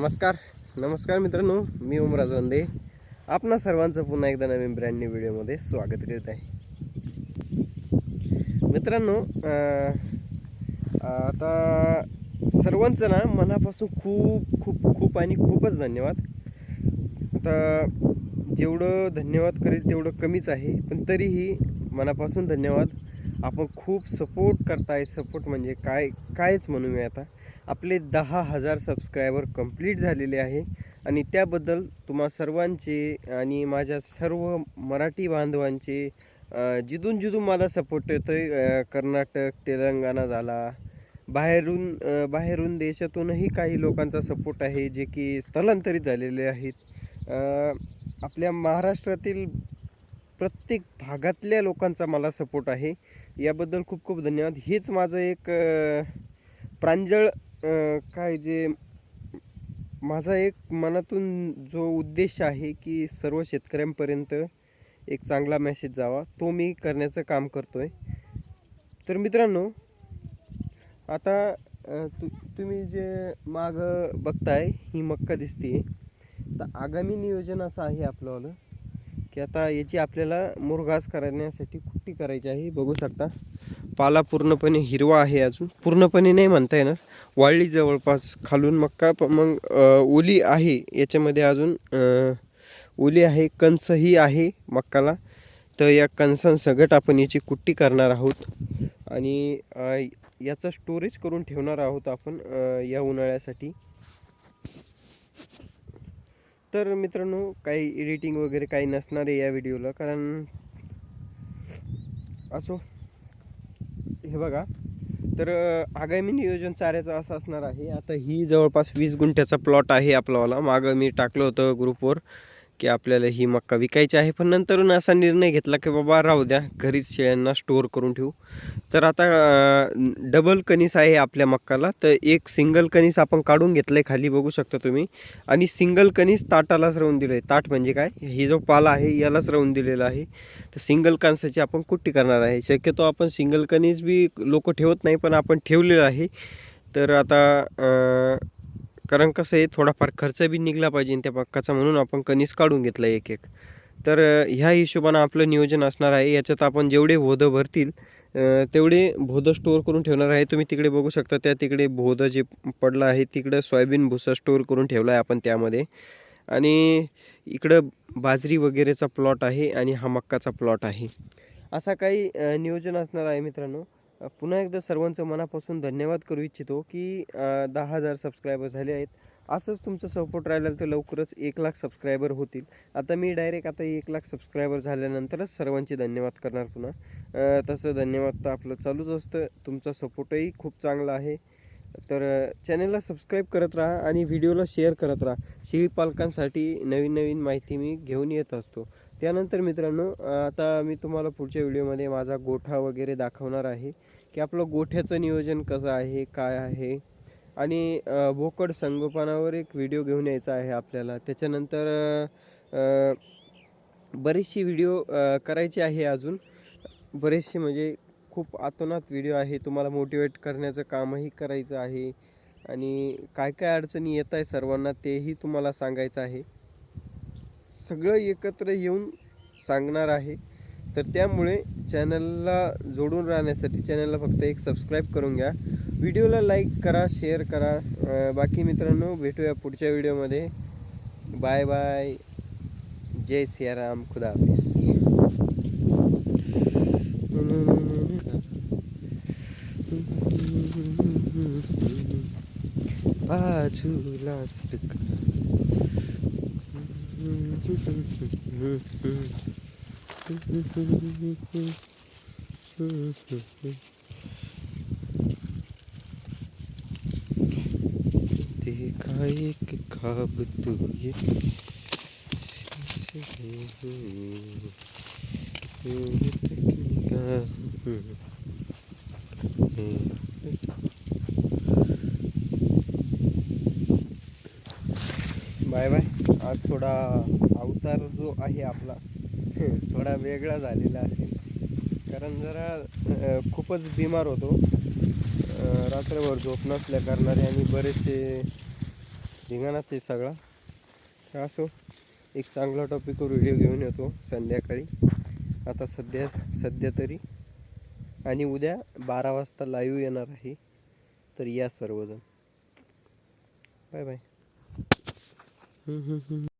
नमस्कार. नमस्कार मित्रांनो मी उमराज वंदे आपणा सर्वांचं पुन्हा एकदा नवीन ब्रँड न्यू व्हिडिओमध्ये स्वागत करीत आहे. मित्रांनो आता सर्वांचं ना मनापासून खूप खूप खूप आणि खूपच धन्यवाद. आता जेवढं धन्यवाद करेल तेवढं कमीच आहे पण तरीही मनापासून धन्यवाद. आपण खूप सपोर्ट करताय. सपोर्ट म्हणजे काय कायच म्हणू मी आता. आपले दहा हजार सबस्क्रायबर कंप्लीट झालेले आहे. आणि त्याबद्दल तुम्हा सर्वांचे आणि माझ्या सर्व मराठी बांधवांचे जिथून जिथून मला सपोर्ट येतो आहे कर्नाटक तेलंगणा झाला बाहेरून बाहेरून देशातूनही काही लोकांचा सपोर्ट आहे जे की स्थलांतरित झालेले आहेत. आपल्या महाराष्ट्रातील प्रत्येक भागातल्या लोकांचा मला सपोर्ट आहे. याबद्दल खूप खूप धन्यवाद. हेच माझं एक प्रांजळ काय जे माझा एक मनातून जो उद्देश आहे की सर्व शेतकऱ्यांपर्यंत एक चांगला मेसेज जावा तो मी करण्याचं काम करतो आहे तर मित्रांनो आता तु तुम्ही जे मागं बघताय ही मक्का दिसते तर आगामी नियोजन असं आहे आपलंवालं की आता याची आपल्याला मुरघास करण्यासाठी कुट्टी करायची आहे बघू शकता. पाला पूर्णपणे हिरवा आहे अजून. पूर्णपणे नाही म्हणता येणार. वाळली जवळपास खालून. मक्का प मग ओली आहे. याच्यामध्ये अजून ओली आहे कंसही आहे मक्काला. तर या कणसांसगट आपण याची कुट्टी करणार आहोत. आणि याचा स्टोरेज करून ठेवणार आहोत आपण या उन्हाळ्यासाठी. तर मित्रांनो काही एडिटिंग वगैरे काही नसणार आहे या व्हिडिओला कारण असो. हे बघा. तर आगामी नियोजन चाऱ्याचं असं असणार आहे. आता ही जवळपास वीस गुंठ्याचा प्लॉट आहे आपलावाला मागं मी टाकलं होतं ग्रुपवर की आपल्याला ही मक्का विकायची आहे. पण नंतरून असा निर्णय घेतला की बाबा राहू द्या घरीच शेळ्यांना स्टोअर करून ठेवू. तर आता डबल कणीस आहे आपल्या मक्काला. तर एक सिंगल कणीस आपण काढून घेतलं आहे खाली बघू शकता तुम्ही. आणि सिंगल कणीस ताटालाच राहून दिलं आहे ताट म्हणजे काय? हे जो पाला आहे यालाच राहून दिलेला आहे. तर सिंगल कणसाची आपण कुट्टी करणार आहे. शक्यतो आपण सिंगल कणीस बी लोक ठेवत नाही पण आपण ठेवलेलं आहे. तर आता कारण कसं आहे थोडाफार खर्च बी निघला पाहिजे त्या पक्काचा म्हणून आपण कणीस काढून घेतला एक एक. तर ह्या हिशोबानं आपलं नियोजन असणार आहे. याच्यात आपण जेवढे भोदं भरतील तेवढे भोदं स्टोअर करून ठेवणार आहे. तुम्ही तिकडे बघू शकता त्या तिकडे भोदं जे पडलं आहे तिकडं सोयाबीन भुसा स्टोअर करून ठेवला आहे आपण त्यामध्ये. आणि इकडं बाजरी वगैरेचा प्लॉट आहे आणि हा मक्काचा प्लॉट आहे. असा काही नियोजन असणार आहे मित्रांनो. पुन्हा एकदा सर्वांचं मनापासून धन्यवाद करू इच्छितो की दहा हजार सबस्क्रायबर झाले आहेत. असंच तुमचं सपोर्ट राहिलं तर लवकरच एक लाख सबस्क्रायबर होतील. आता मी डायरेक्ट आता एक लाख सबस्क्रायबर झाल्यानंतरच सर्वांचे धन्यवाद करणार पुन्हा. तसं धन्यवाद तर आपलं चालूच असतं. तुमचा सपोर्टही खूप चांगला आहे. तर चॅनलला सबस्क्राईब करत राहा आणि व्हिडिओला शेअर करत राहा. शेळी पालकांसाठी नवीन नवीन माहिती मी घेऊन येत असतो. त्यानंतर मित्रांनो आता मी तुम्हाला पुढच्या व्हिडिओमध्ये माझा गोठा वगैरे दाखवणार आहे की आपलं गोठ्याचं नियोजन कसं आहे काय आहे. आणि भोकड संगोपनावर एक व्हिडिओ घेऊन यायचा आहे आपल्याला. त्याच्यानंतर बरेचशी व्हिडिओ करायची आहे अजून. बरेचसे म्हणजे खूप आतोनात व्हिडिओ आहे. तुम्हाला मोटिवेट करण्याचं कामही करायचं आहे. आणि काय काय अडचणी येत आहे सर्वांना तेही तुम्हाला सांगायचं आहे. सगळं एकत्र येऊन सांगणार आहे. तर त्यामुळे चॅनलला जोडून राहण्यासाठी चॅनलला फक्त एक सबस्क्राईब करून घ्या. व्हिडिओला लाईक करा शेअर करा. बाकी मित्रांनो भेटूया पुढच्या व्हिडिओमध्ये बाय बाय जय सियाराम. खुदा हाफिज. बाजूला देखा एक ख्वाब तू ये बाय बाय आज थोडा अवतार जो आहे आपला थोडा वेगळा झालेला असेल. कारण जरा खूपच बिमार होतो. रात्रभर झोप नसल्या कारणाने आणि बरेचसे धिंगाणाच आहे सगळा. तर असो एक चांगला टॉपिकवर व्हिडिओ घेऊन येतो संध्याकाळी. आता सध्या सध्या तरी. आणि उद्या बारा वाजता लाईव्ह येणार आहे. तर या सर्वजण. Bye bye